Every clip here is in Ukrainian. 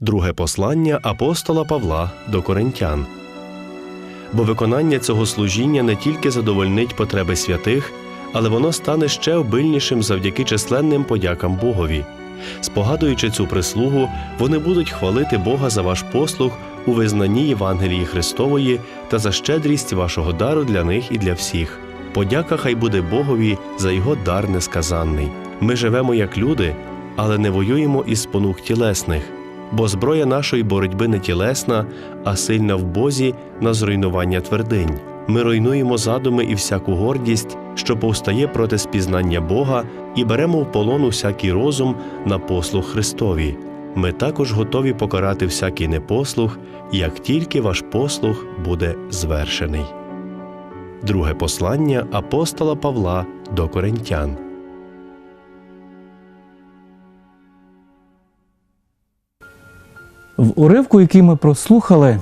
Друге послання апостола Павла до Коринтян. Бо виконання цього служіння не тільки задовольнить потреби святих, але воно стане ще обильнішим завдяки численним подякам Богові. Спогадуючи цю прислугу, вони будуть хвалити Бога за ваш послуг у визнанні Євангелії Христової та за щедрість вашого дару для них і для всіх. Подяка хай буде Богові за його дар несказанний. Ми живемо як люди, але не воюємо із спонук тілесних, бо зброя нашої боротьби не тілесна, а сильна в Бозі на зруйнування твердинь. Ми руйнуємо задуми і всяку гордість, що повстає проти спізнання Бога, і беремо в полон усякий розум на послуг Христові. Ми також готові покарати всякий непослух, як тільки ваш послух буде звершений. Друге послання апостола Павла до Коринтян. В уривку, який ми прослухали,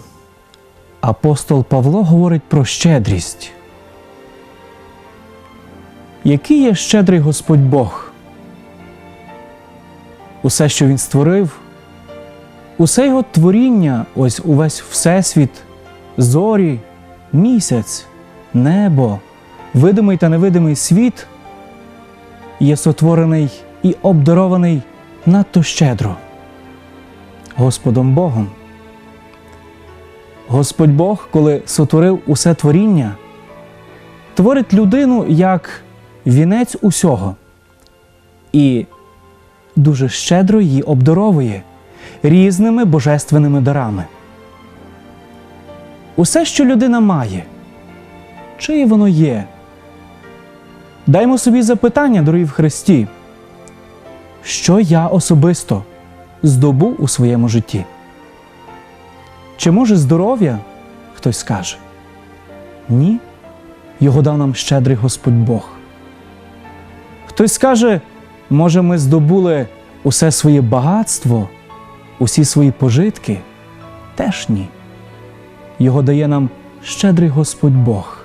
апостол Павло говорить про щедрість. Який є щедрий Господь Бог? Усе, що Він створив, усе його творіння, ось увесь Всесвіт, зорі, місяць, небо, видимий та невидимий світ є сотворений і обдарований надто щедро. Господом Богом. Господь Бог, коли сотворив усе творіння, творить людину як вінець усього і дуже щедро її обдаровує різними божественними дарами. Усе, що людина має, чиє воно є? Даймо собі запитання, дорогі в Христі, що я особисто здобув у своєму житті? Чи може здоров'я хтось скаже? Ні. Його дав нам щедрий Господь Бог. Хтось скаже, може, ми здобули усе своє багатство, усі свої пожитки? Теж ні. Його дає нам щедрий Господь Бог.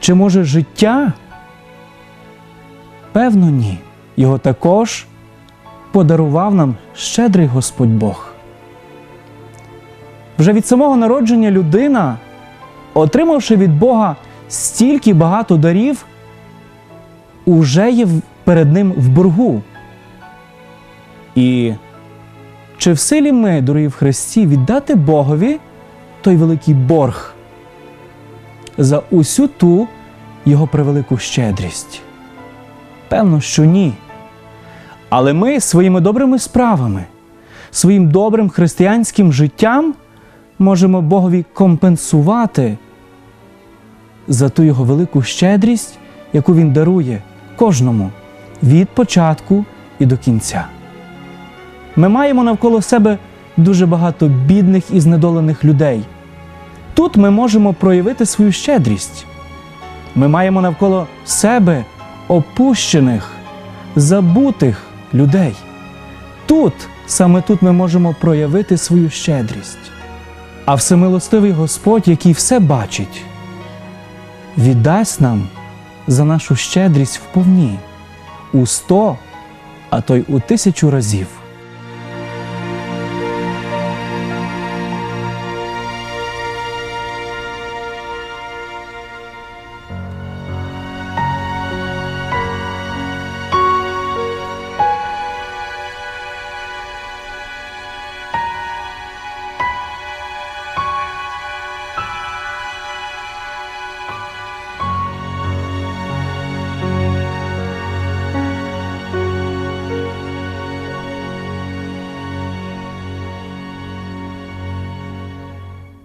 Чи може життя? Певно, ні. Його також подарував нам щедрий Господь Бог. Вже від самого народження людина, отримавши від Бога стільки багато дарів, уже є перед ним в боргу. І чи в силі ми, дорогі в Христі, віддати Богові той великий борг за усю ту його превелику щедрість? Певно, що ні. Але ми своїми добрими справами, своїм добрим християнським життям можемо Богові компенсувати за ту його велику щедрість, яку Він дарує кожному від початку і до кінця. Ми маємо навколо себе дуже багато бідних і знедолених людей. Тут ми можемо проявити свою щедрість. Ми маємо навколо себе опущених, забутих людей. Тут, саме тут ми можемо проявити свою щедрість. А всемилостивий Господь, який все бачить, віддасть нам за нашу щедрість вповні у сто, а то й у тисячу разів.